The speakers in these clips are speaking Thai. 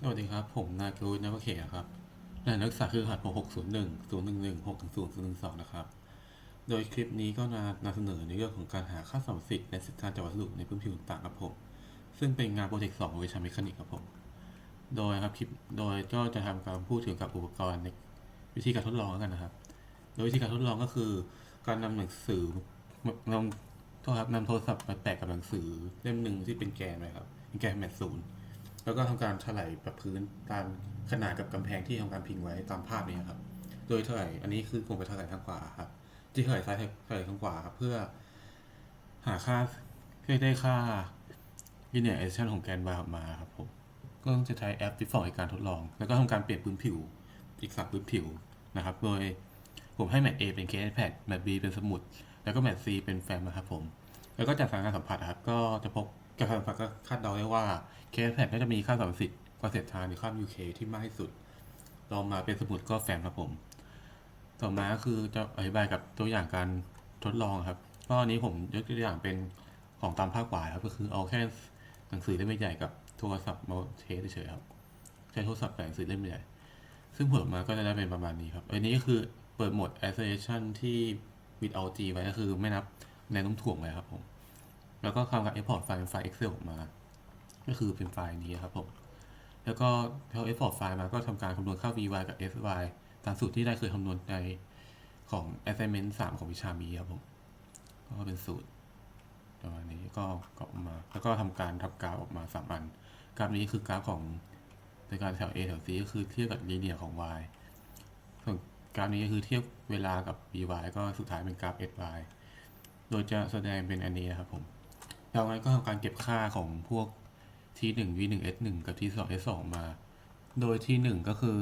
สวัสดีครับ ผมนายกรุณนวเขตครับนายนักศึกษาคือรหัส601 011 610นะครับ โดยคลิปนี้ก็นานำเสนอในเรื่องของการหาค่าสมสิทธิ์ในสิทธิการจับวัสดุในพื้นผิวต่างครับผม ซึ่งเป็นงานโปรเจกต์2ของวิชาเมคานิกครับผม โดยครับคลิป โดยก็จะทำการพูดถึงกับอุปกรณ์ในวิธีการทดลองกันนะครับ โดยวิธีการทดลองก็คือ การนำหนังสือนำโทษครับนำโทรศัพท์มาแปะกับหนังสือเล่มหนึ่งที่เป็นแกนไว้ครับเป็นแกนแมทศูนย์ แล้วก็ทำการถลายแบบพื้นตามขนาดกับกำแพงที่ทำการพิงไว้ตามภาพนี้ครับ โดยถลายอันนี้คือผมไปถลายทางขวาครับ ที่ถลายซ้ายถลายทางขวาครับเพื่อหาค่าเพื่อได้ค่า linearization ของแกน y ออกมาครับผมก็ต้องจะใช้แอป default ในการทดลอง แล้วก็ทำการเปลี่ยนพื้นผิว อีกสักพื้นผิวนะครับ โดยผมให้แมท A เป็น case pad แมท B เป็นสมุด แล้วก็แมท C เป็นแฟ้มนะครับผม แล้วก็จากการสัมผัสครับ ก็จะพบจากการสัมผัสก็คาดเดาได้ว่า case pad น่าจะมีค่าสัมสิทธิ์กว่าเศษทางหรือค่า UK ที่มากที่สุดลองมาเป็นสมุดก็แฟ้มครับผม ต่อมาก็คือจะอธิบายกับตัวอย่างการทดลองครับก็อันนี้ผมยกตัวอย่างเป็นของตามภาคขวาครับก็คือเอาแค่หนังสือเล่มใหญ่กับโทรศัพท์มาเทสเฉยครับใช้โทรศัพท์แปลงหนังสือเล่มใหญ่ซึ่งผลออกมาก็จะได้เป็นประมาณนี้ครับอันนี้ก็คือเปิดโหมด isolation ที่ without G ไว้ก็คือไม่นับ แรงโน้มถ่วงไว้ครับผม แล้วก็ทำการ export ไฟล์เป็นไฟล์ Excel ออกมา ก็คือเป็นไฟล์นี้ครับผม แล้วก็พอ export ไฟล์มาก็ทำการคำนวณค่า vy กับ sy ตามสูตรที่ได้เคยคำนวณในของ assignment 3 ของวิชามีครับผม ก็เป็นสูตรประมาณนี้ก็ก็ออกมา แล้วก็ทำการทำกราฟออกมาสามอัน กราฟนี้คือกราฟของในการแถว A แถว C ก็คือเทียบกับลีเนียของ y ส่วนกราฟนี้ก็คือเทียบเวลากับ by ก็สุดท้ายเป็นกราฟ sy โดยจะแสดงเป็นอันนี้นะครับผมจากนั้นก็ทำการเก็บค่าของพวก t1 v1 s1 กับ t2 s2 มา โดย t1 ก็คือ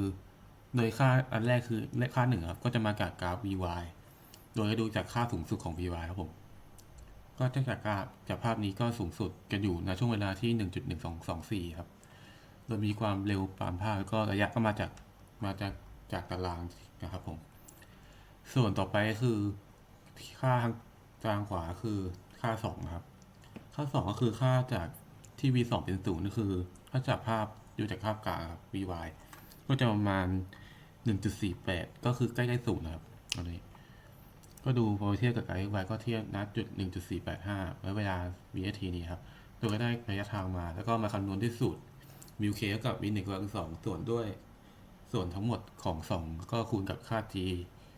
โดยค่าอันแรกคือเลขค่าหนึ่งครับ ก็จะมาจากกราฟ vy โดยดูจากค่าสูงสุดของ vy ครับผม ก็จะจากกราฟจากภาพนี้ก็สูงสุดกันอยู่ในช่วงเวลาที่ 1.1224 ครับ โดยมีความเร็วตามภาพแล้วก็ระยะก็มาจากมาจากจากตารางนะครับผม ส่วนต่อไปคือค่าทาง ตารางขวาคือค่าสองนะครับ ค่าสองก็คือค่าจากที่ v สองเป็นศูนย์ก็คือ ถ้าจากภาพดูจากภาพกลางครับ vy ก็จะประมาณ1.48ก็คือใกล้ๆศูนย์นะครับอันนี้ ก็ดูพอเทียบกับไกด์ y ก็เทียบนัดจุด1.485ไว้เวลา vt นี้ครับโดยก็ได้ระยะทางมา แล้วก็มาคำนวณที่สูตร mu k กับ v 1กำลังสองส่วนด้วยส่วนทั้งหมดของ2ก็คูณกับค่า g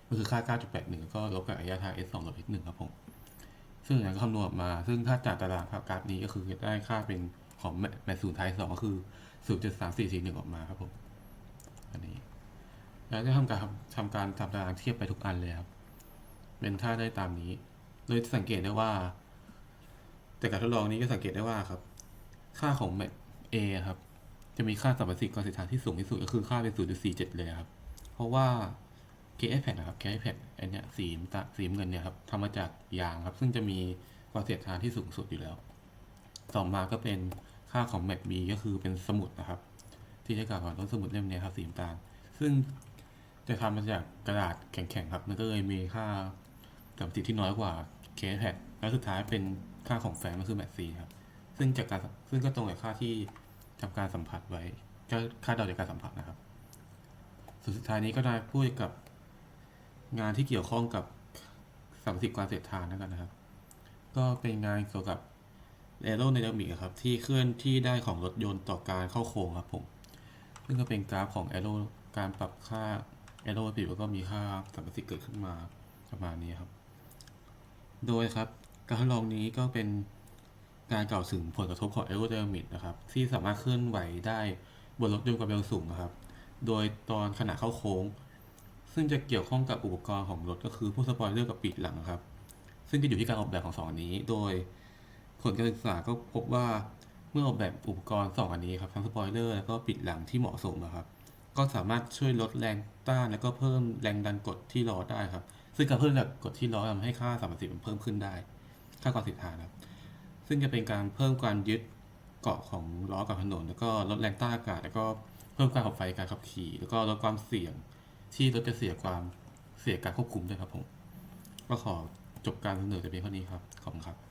ก็คือค่า 9.81 ก็ลบกับระยะทาง s 2ลบ s 1ครับผม ซึ่งอย่างก็คำนวณออกมา ซึ่งถ้าจากตารางภาพกราฟนี้ก็คือได้ค่าเป็นของแมทศูนย์ไทยสองก็คือ0.3441ออกมาครับผม อันนี้แล้วจะทำการทำการทำตารางเทียบไปทุกอันเลยครับ เป็นท่าได้ตามนี้ โดยสังเกตได้ว่าจากการทดลองนี้ก็สังเกตได้ว่าครับ ค่าของแมท A ครับ จะมีค่าสัมประสิทธิ์กรสิทธาที่สูงที่สุดก็คือค่าเป็น0.47เลยครับ เพราะว่า KFPad นะครับ KFPad อันเนี้ยสีตาสีเงินเนี่ยครับทำมาจากยางครับ ซึ่งจะมีความเสียดทานที่สูงสุดอยู่แล้ว ต่อมาก็เป็นค่าของ Map B ก็คือเป็นสมุดนะครับ ที่ได้กล่าวก่อนต้นสมุดเล่มเนี้ยครับสีตาลซึ่งจะทำมาจากกระดาษแข็งๆครับ มันก็เลยมีค่าสัมประสิดที่น้อยกว่า KFPad แล้วสุดท้ายเป็นค่าของแฟ้มก็คือ Map C ครับซึ่งจากการซึ่งก็ตรงกับค่าที่ทำการสัมผัสไว้ก็ค่าเดาจากการสัมผัสนะครับ สุดท้ายนี้ก็ได้พูดกับ งานที่เกี่ยวข้องกับสัมประสิทธิ์การเสียดทานแล้วกันนะครับ ก็เป็นงานเกี่ยวกับแอโร d y นามิกครับ ที่เคลื่อนที่ได้ของรถยนต์ต่อการเข้าโค้งครับผม ซึ่งก็เป็นกราฟของแอโรการปรับค่าแอโรปิดแล้วก็มีค่าสัมประสิทธิ์เกิดขึ้นมาประมาณนี้ครับ โดยครับ การทดลองนี้ก็เป็นการกล่าวถึงผลกระทบของแอโร d y นามิกนะครับ ที่สามารถเคลื่อนไหวได้บนรถยนต์ความเร็วสูงนะครับ โดยตอนขณะเข้าโค้ง ซึ่งจะเกี่ยวข้องกับอุปกรณ์ของรถก็คือพวกสปอยเลอร์กับปีกหลังครับ ซึ่งจะอยู่ที่การออกแบบของสองอันนี้ โดยผลการศึกษาก็พบว่าเมื่อออกแบบอุปกรณ์สองอันนี้ครับทั้งสปอยเลอร์แล้วก็ปีกหลังที่เหมาะสมนะครับก็สามารถช่วยลดแรงต้านแล้วก็เพิ่มแรงดันกดที่ล้อได้ครับ ซึ่งการเพิ่มแรงกดที่ล้อทำให้ค่าสัมประสิทธิ์มันเพิ่มขึ้นได้ ค่าความสิทธานะครับ ซึ่งจะเป็นการเพิ่มการยึดเกาะของล้อกับถนน แล้วก็ลดแรงต้านอากาศ แล้วก็เพิ่มการขับไฟการขับขี่ แล้วก็ลดความเสี่ยง ที่รถจะเสียความเสียการควบคุมด้วยครับผม ก็ขอจบการเสนอแต่เพียงเท่านี้ครับ ขอบคุณครับ